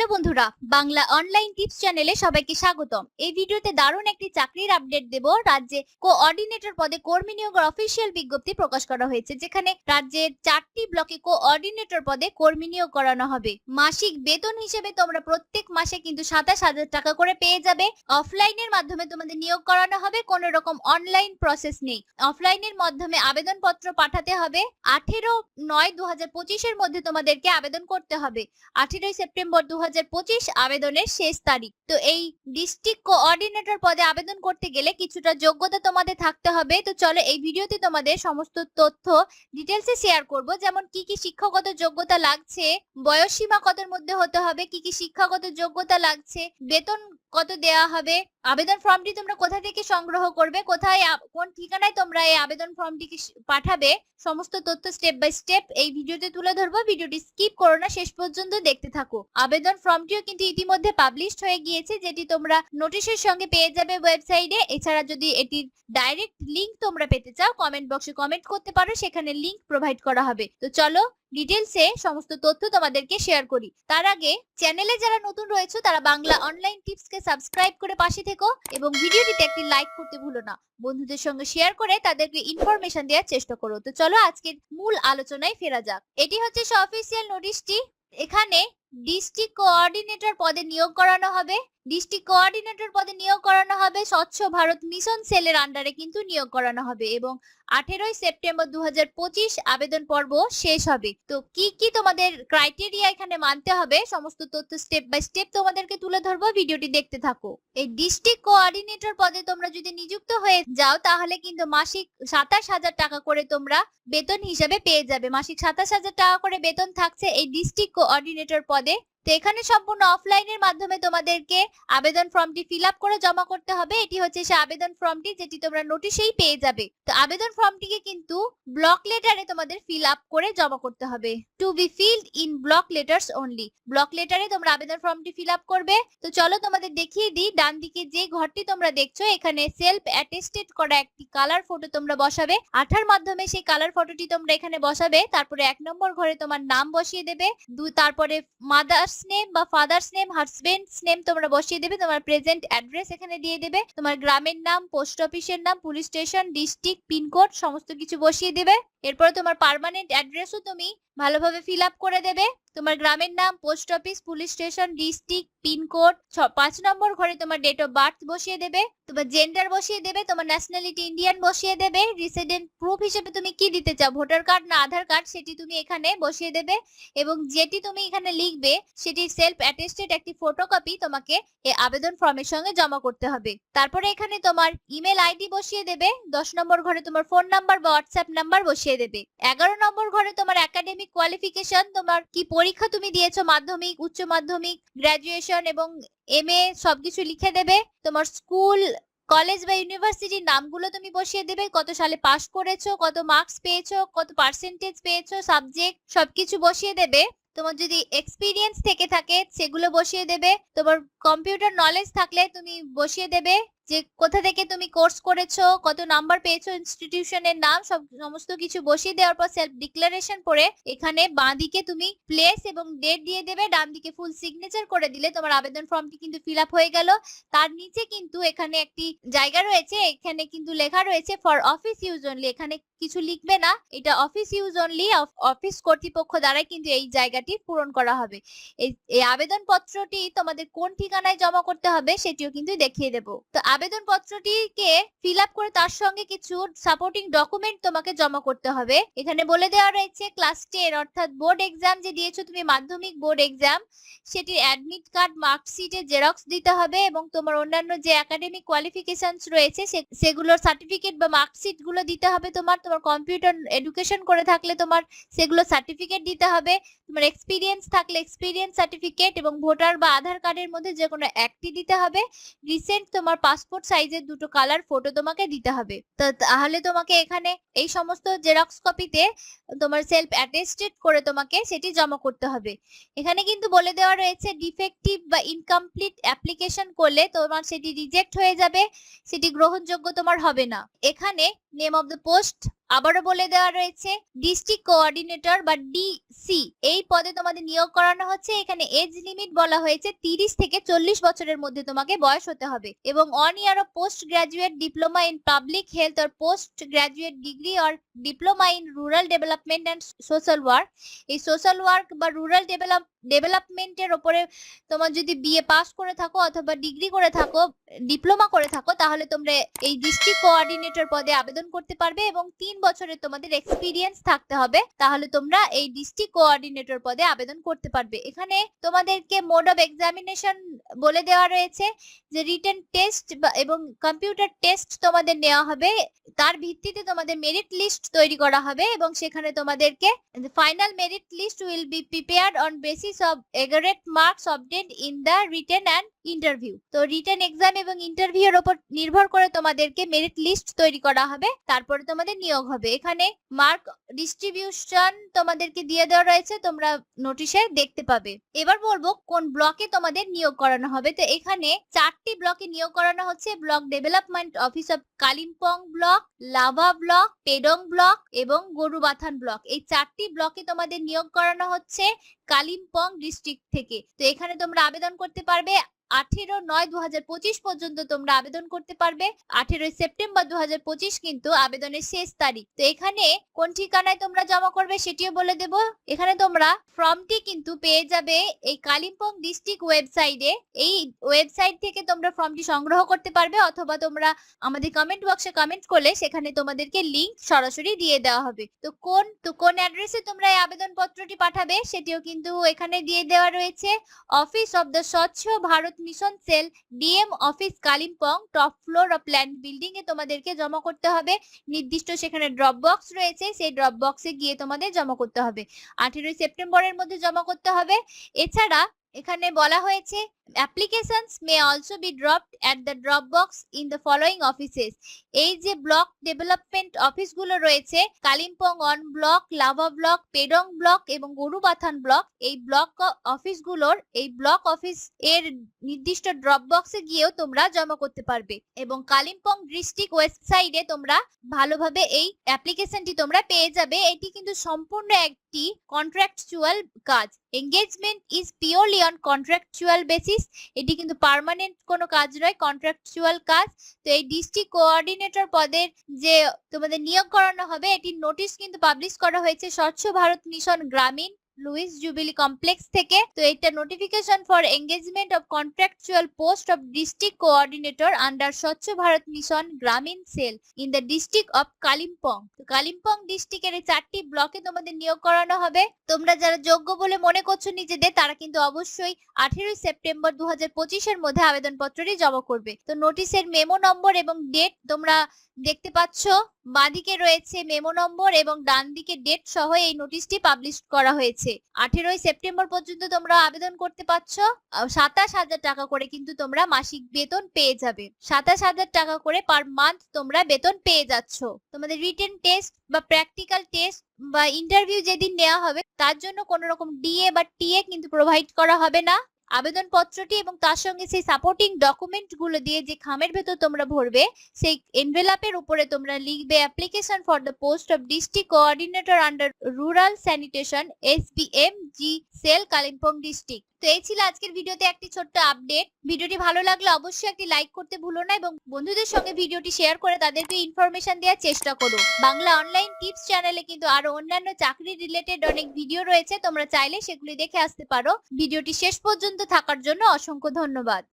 Hello বন্ধুরা, Bangla online tips চ্যানেলে সবাইকে স্বাগতম। এই ভিডিওতে দারুণ একটি চাকরির আপডেট দেব। রাজ্যে কোঅর্ডিনেটর পদে কর্মী নিয়োগের অফিসিয়াল বিজ্ঞপ্তি প্রকাশ করা হয়েছে, যেখানে রাজ্যের চারটি ব্লকে কোঅর্ডিনেটর পদে কর্মী নিয়োগ করানো হবে। মাসিক বেতন হিসেবে তোমরা প্রত্যেক মাসে কিন্তু সাতাশ হাজার টাকা করে পেয়ে যাবে। অফলাইনের মাধ্যমে তোমাদের নিয়োগ করানো হবে, কোনো রকম অনলাইন প্রসেস নেই। অফলাইনের মাধ্যমে আবেদনপত্র পাঠাতে হবে। আঠেরো নয় দু হাজার পঁচিশের মধ্যে তোমাদেরকে আবেদন করতে হবে। আঠেরোই সেপ্টেম্বর দু হাজার আবেদনের শেষ তারিখ। তো এই ডিস্ট্রিক্ট কোঅর্ডিনেটর পদে আবেদন করতে গেলে কিছুটা যোগ্যতা তোমাদের থাকতে হবে। তো চলো এই ভিডিওতে তোমাদের সমস্ত তথ্য ডিটেলসে শেয়ার করব। যেমন কি কি শিক্ষাগত যোগ্যতা লাগছে বয়স সীমা কতর মধ্যে হতে হবে, কি কি শিক্ষাগত যোগ্যতা লাগছে, বেতন কত দেয়া হবে? আবেদন ফর্মটি তোমরা কোথা থেকে সংগ্রহ করবে? কোথায় কোন ঠিকানায় তোমরা এই আবেদন ফর্মটিকে পাঠাবে? সমস্ত তথ্য স্টেপ বাই স্টেপ এই ভিডিওতে তুলে ধরবো। ভিডিওটি স্কিপ করো না, শেষ পর্যন্ত দেখতে থাকো। আবেদন ফর্মটিও কিন্তু ইতিমধ্যে পাবলিশড হয়ে গিয়েছে, যেটি তোমরা নোটিশের সঙ্গে পেয়ে যাবে ওয়েবসাইটে এছাড়া যদি এটির ডাইরেক্ট লিংক তোমরা পেতে চাও কমেন্ট বক্সে কমেন্ট করতে পারো, সেখানে লিংক প্রোভাইড করা হবে। তো চলো ডিটেলসে সমস্ত তথ্য তোমাদেরকে শেয়ার করি। তার আগে চ্যানেলে যারা নতুন রয়েছে, তারা বাংলা অনলাইন টিপসকে সাবস্ক্রাইব করে পাশে থেকো এবং ভিডিওটিতে একটি লাইক করতে ভুলো না। বন্ধুদের সঙ্গে শেয়ার করে তাদেরকে ইনফরমেশন দেওয়ার চেষ্টা করো। তো চলো আজকের মূল আলোচনায় ফেরা যাক। এটি হচ্ছে অফিসিয়াল নোটিশটি এখানে ডিস্ট্রিক্ট কোঅর্ডিনেটর পদে নিয়োগ করানো হবে। ডিস্ট্রিক্ট কোঅর্ডিনেটর পদে নিয়োগ করানো হবে। স্বচ্ছ ভারত মিশন সেলের আন্ডারে কিন্তু নিয়োগ করানো হবে এবং আঠেরোই সেপ্টেম্বর দু হাজার পঁচিশ আবেদন পর্ব শেষ হবে। তো কি কি তোমাদের ক্রাইটেরিয়া এখানে মানতে হবে? সমস্ত তথ্য স্টেপ বাই স্টেপ তোমাদেরকে তুলে ধরবো। ভিডিওটি দেখতে থাকো। এই ডিস্ট্রিক্ট কোঅর্ডিনেটর পদে তোমরা যদি নিযুক্ত হয়ে যাও, তাহলে কিন্তু মাসিক সাতাশ হাজার টাকা করে তোমরা বেতন হিসাবে পেয়ে যাবে। মাসিক সাতাশ হাজার টাকা করে বেতন থাকছে এই ডিস্ট্রিক্ট কোঅর্ডিনেটর পদে। এখানে সম্পূর্ণ অফলাইনের মাধ্যমে তোমাদেরকে আবেদন ফর্মটি ফিল আপ করে জমা করতে হবে। এটি হচ্ছে সে আবেদন ফর্মটি যেটি তোমরা নোটিশেই পেয়ে যাবে। তো আবেদন ফর্মটিকে কিন্তু ব্লক লেটারে তোমাদের ফিল আপ করে জমা করতে হবে। To be filled in block letters only block লেটারে তোমরা আবেদন ফর্মটি ফিল আপ করবে। তো চলো তোমাদের দেখিয়ে দিই, ডান দিকে যে ঘরটি তোমরা দেখছ, এখানে সেলফ অ্যাটেস্টেড করা একটি কালার ফটো তোমরা বসাবে। আঠার মাধ্যমে সেই কালার ফটোটি তোমরা এখানে বসাবে। তারপরে এক নম্বর ঘরে তোমার নাম বসিয়ে দেবে। তারপরে মাদার্স নেম বা ফাদার্স নেম হাজবেন্ডস নেম তোমরা বসিয়ে দেবে, তোমার প্রেজেন্ট অ্যাড্রেস এখানে দিয়ে দেবে, তোমার গ্রামের নাম পোস্ট অফিসের নাম পুলিশ স্টেশন ডিস্ট্রিক্ট পিনকোড সমস্ত কিছু বসিয়ে দেবে। এরপরে তোমার পার্মানেন্ট অ্যাড্রেসও তুমি ভালোভাবে ফিল আপ করে দেবে। তোমার গ্রামের নাম post office police station district pin code পাঁচ নম্বর ঘরে তোমার ডেট অফ বার্থ বসিয়ে দেবে, তোমার জেন্ডার বসিয়ে দেবে, তোমার ন্যাশনালিটি ইন্ডিয়ান বসিয়ে দেবে রেসিডেন্ট প্রুফ হিসেবে তুমি কি দিতে চাও? ভোটার কার্ড না আধার কার্ড সেটি তুমি এখানে বসিয়ে দেবে এবং যেটি তুমি এখানে লিখবে সেটি সেলফ অ্যাটেস্টেড একটি ফটোকপি তোমাকে এই আবেদন ফর্মের সঙ্গে জমা করতে হবে। তারপরে এখানে তোমার ইমেল আইডি বসিয়ে দেবে, দশ নম্বর ঘরে তোমার ফোন নাম্বার বা হোয়াটসঅ্যাপ নাম্বার বসিয়ে দেবে। এগারো নম্বর ঘরে তোমার একাডেমিক কোয়ালিফিকেশন তোমার কি পরীক্ষা তুমি দিয়েছ, মাধ্যমিক, উচ্চ মাধ্যমিক গ্রাজুয়েশন এবং এম এ সবকিছু লিখে দেবে। তোমার স্কুল কলেজ বা ইউনিভার্সিটির নামগুলো তুমি বসিয়ে দেবে। কত সালে পাশ করেছ, কত মার্কস পেয়েছ, কত পার্সেন্টেজ পেয়েছ সাবজেক্ট সবকিছু বসিয়ে দেবে। তোমার যদি এক্সপিরিয়েন্স থেকে থাকে, সেগুলো বসিয়ে দেবে। তোমার কম্পিউটার নলেজ থাকলে তুমি বসিয়ে দেবে। যে কোথা থেকে তুমি কোর্স করেছ, কত নাম্বার পেয়েছ ইনস্টিটিউশনের নাম, সব, সমস্ত কিছু বসিয়ে দেওয়ার পর সেলফ ডিক্লারেশন পরে এখানে বাঁ দিকে তুমি প্লেস এবং ডেট দিয়ে দেবে ডান দিকে ফুল সিগনেচার করে দিলে তোমার আবেদন ফর্মটি কিন্তু ফিল আপ হয়ে গেল। তার নিচে কিন্তু এখানে একটি জায়গা রয়েছে, এখানে কিন্তু লেখা রয়েছে ফর অফিস ইউজ অনলি এখানে কিছু লিখবে না, এটা অফিস ইউজ অনলি অফিস কর্তৃপক্ষ দ্বারা কিন্তু এই জায়গাটি পূরণ করা হবে। এই এই আবেদন পত্রটি তোমাদের কোন ঠিকানায় জমা করতে হবে সেটিও কিন্তু দেখিয়ে দেবো। তো আবেদন পত্রটিকে ফিল আপ করে তার সঙ্গে কিছু সাপোর্টিং ডকুমেন্ট তোমাকে জমা করতে হবে। এখানে বলে দেওয়া রয়েছে ক্লাস টেন অর্থাৎ বোর্ড এক্সাম যে দিয়েছ তুমি মাধ্যমিক বোর্ড এক্সাম সেটির অ্যাডমিট কার্ড মার্কশিটের জেরক্স দিতে হবে এবং তোমার অন্যান্য যে একাডেমিক কোয়ালিফিকেশনস রয়েছে সেগুলোর সার্টিফিকেট বা মার্কশিটগুলো দিতে হবে তোমার। তোমার কম্পিউটার এডুকেশন করে থাকলে তোমার সেগুলো সার্টিফিকেট দিতে হবে। তোমার এক্সপিরিয়েন্স থাকলে এক্সপিরিয়েন্স সার্টিফিকেট এবং ভোটার বা আধার কার্ডের মধ্যে যে কোনো একটি দিতে হবে। রিসেন্ট তোমার পাসপোর্ট সাইজের দুটো কালার ফটো তোমাকে দিতে হবে। তো তাহলে তোমাকে এখানে এই সমস্ত জেরক্স কপিতে তোমার সেলফ অ্যাটেস্টেড করে তোমাকে সেটি জমা করতে হবে। এখানে কিন্তু বলে দেওয়া রয়েছে ডিফেক্টিভ বা ইনকমপ্লিট অ্যাপ্লিকেশন করলে তোমার সেটি রিজেক্ট হয়ে যাবে, সেটি গ্রহণযোগ্য তোমার হবে না। এখানে নেম অফ দ্য পোস্ট আবারও বলে দেওয়া রয়েছে ডিস্ট্রিক্ট কোঅর্ডিনেটর বা ডিসি এই পদে তোমাদের নিয়োগ করানো হচ্ছে। এখানে এজ লিমিট বলা হয়েছে, তিরিশ থেকে চল্লিশ বছরের মধ্যে তোমাকে বয়স হতে হবে এবং one year of post graduate diploma in public health or post graduate degree or diploma in rural development and social work এই সোশ্যাল ওয়ার্ক বা রুরাল ডেভেলপ ডেভেলপমেন্টের ওপরে তোমার যদি বিএ পাস করে থাকো অথবা ডিগ্রি করে থাকো ডিপ্লোমা করে থাকো, তাহলে তোমরা এই ডিস্ট্রিক্ট কোঅর্ডিনেটর পদে আবেদন করতে পারবে এবং তিন বছরের তোমাদের এক্সপিরিয়েন্স থাকতে হবে, তাহলে তোমরা এই ডিস্ট্রিক্ট কোঅর্ডিনেটর পদে আবেদন করতে পারবে। এখানে তোমাদেরকে মোড অফ এক্সামিনেশন বলে দেওয়া রয়েছে যে রিটেন টেস্ট এবং কম্পিউটার টেস্ট তোমাদের নেওয়া হবে, তার ভিত্তিতে তোমাদের মেরিট লিস্ট তৈরি করা হবে এবং সেখানে তোমাদেরকে final merit list will be prepared on basis of aggregate marks obtained in the written and interview তো রিটেন এক্সাম এবং ইন্টারভিউ এর উপর নির্ভর করে তোমাদেরকে মেরিট লিস্ট তৈরি করা হবে, তারপরে তোমাদের নিয়োগ হবে। এখানে মার্ক ডিস্ট্রিবিউশন তোমাদেরকে দিয়ে দেওয়া রয়েছে, তোমরা নোটিশে দেখতে পাবে। এবার বলব কোন ব্লকে তোমাদের নিয়োগ করানো হবে। তো এখানে চারটি ব্লকে নিয়োগ করানো হচ্ছে। Block development office of Kalimpong block Lava block Pedong block এবং গরুবাথান ব্লক এই চারটি ব্লকে তোমাদের নিয়োগ করানো হচ্ছে কালিম্পং ডিস্ট্রিক্ট থেকে। তো এখানে তোমরা আবেদন করতে পারবে। আঠেরো নয় দু পর্যন্ত তোমরা আবেদন করতে পারবে। আঠেরোই সেপ্টেম্বর দু কিন্তু আবেদনের শেষ তারিখ। তো এখানে কোন ঠিকানায় তোমরা জমা করবে সেটিও বলে দেব। এখানে তোমরা ফর্মটি কিন্তু পেয়ে যাবে এই কালিম্পং ডিস্ট্রিক্ট ওয়েবসাইটে। এই ওয়েবসাইট থেকে তোমরা ফর্মটি সংগ্রহ করতে পারবে অথবা তোমরা আমাদের কমেন্ট বক্সে কমেন্ট করলে সেখানে তোমাদেরকে লিংক সরাসরি দিয়ে দেওয়া হবে। তো কোন তো কোন অ্যাড্রেসে তোমরা এই আবেদন পত্রটি পাঠাবে সেটিও কিন্তু এখানে দিয়ে দেওয়া রয়েছে। অফিস অফ দ্য স্বচ্ছ Bharat mission cell DM office Kalimpong top floor of land building এ তোমাদেরকে জমা করতে হবে। নির্দিষ্ট সেখানে ড্রপ বক্স রয়েছে, সেই ড্রপ বক্সে গিয়ে তোমাদের জমা করতে হবে। আঠেরোই সেপ্টেম্বরের মধ্যে জমা করতে হবে। এছাড়া এখানে বলা হয়েছে applications may also be dropped at the drop box in the following offices এই যে ব্লক ডেভেলপমেন্ট অফিসগুলো রয়েছে, Kalimpong one block, Lava block, Pedong block এবং গরুবাথান ব্লক, এই ব্লক অফিসগুলোর, এই ব্লক অফিস এর নির্দিষ্ট ড্রপ বক্সে গিয়েও তোমরা জমা করতে পারবে এবং কালিম্পং ডিস্ট্রিক্ট ওয়েবসাইটে তোমরা ভালোভাবে এই অ্যাপ্লিকেশনটি তোমরা পেয়ে যাবে। এটি কিন্তু সম্পূর্ণ একটি কন্ট্রাকচুয়াল কাজ। Engagement is purely on contractual basis এটি কিন্তু পার্মানেন্ট কোনো কাজ নয় কন্ট্রাকচুয়াল কাজ। তো এই ডিস্ট্রিক্ট কোঅর্ডিনেটর পদের যে তোমাদের নিয়োগ করানো হবে, এটির নোটিশ কিন্তু পাবলিশ করা হয়েছে স্বচ্ছ Bharat mission Gramin Louis Jubilee complex থেকে। তো এটা notification for engagement of contractual post of district coordinator under স্বচ্ছ Bharat mission Gramin cell in the district of Kalimpong তো কালিম্পং ডিস্ট্রিক্টের এই চারটি ব্লকে তোমাদের নিয়োগ করানো হবে। তোমরা যারা যোগ্য বলে মনে করছ নিজেদের, তারা কিন্তু অবশ্যই আঠেরোই সেপ্টেম্বর দু হাজার পঁচিশের মধ্যে আবেদনপত্রটি জমা করবে। তো নোটিশের মেমো নম্বর এবং ডেট তোমরা দেখতে পাচ্ছ, বাঁদিকে রয়েছে মেমো নম্বর এবং ডান দিকে ডেট সহ এই নোটিশটি পাবলিশ করা হয়েছে। আঠেরোই সেপ্টেম্বর পর্যন্ত তোমরা আবেদন করতে পারছ। সাতাশ হাজার টাকা করে কিন্তু তোমরা মাসিক বেতন পেয়ে যাবে। সাতাশ হাজার টাকা করে পার মান্থ তোমরা বেতন পেয়ে যাচ্ছ। তোমাদের রিটেন টেস্ট বা প্র্যাকটিক্যাল টেস্ট বা ইন্টারভিউ যেদিন নেওয়া হবে, তার জন্য কোনো রকম ডিএ বা টিএ কিন্তু প্রোভাইড করা হবে না। আবেদনপত্রটি এবং তার সঙ্গে সেই সাপোর্টিং ডকুমেন্টগুলো দিয়ে যে খামের ভেতর তোমরা ভরবে, সেই এনভেলাপের উপরে তোমরা লিখবে application for the post of district coordinator under rural sanitation S B M G cell Kalimpong district তো এই ছিল আজকের ভিডিওতে একটি ছোট্ট আপডেট ভিডিওটি ভালো লাগলে অবশ্যই একটি লাইক করতে ভুলো না এবং বন্ধুদের সঙ্গে ভিডিওটি শেয়ার করে তাদেরকে ইনফরমেশন দেওয়ার চেষ্টা করো। বাংলা অনলাইন টিপস চ্যানেলে কিন্তু আরও অন্যান্য চাকরি রিলেটেড অনেক ভিডিও রয়েছে। তোমরা চাইলে সেগুলি দেখে আসতে পারো। ভিডিওটি শেষ পর্যন্ত থাকার জন্য অসংখ্য ধন্যবাদ।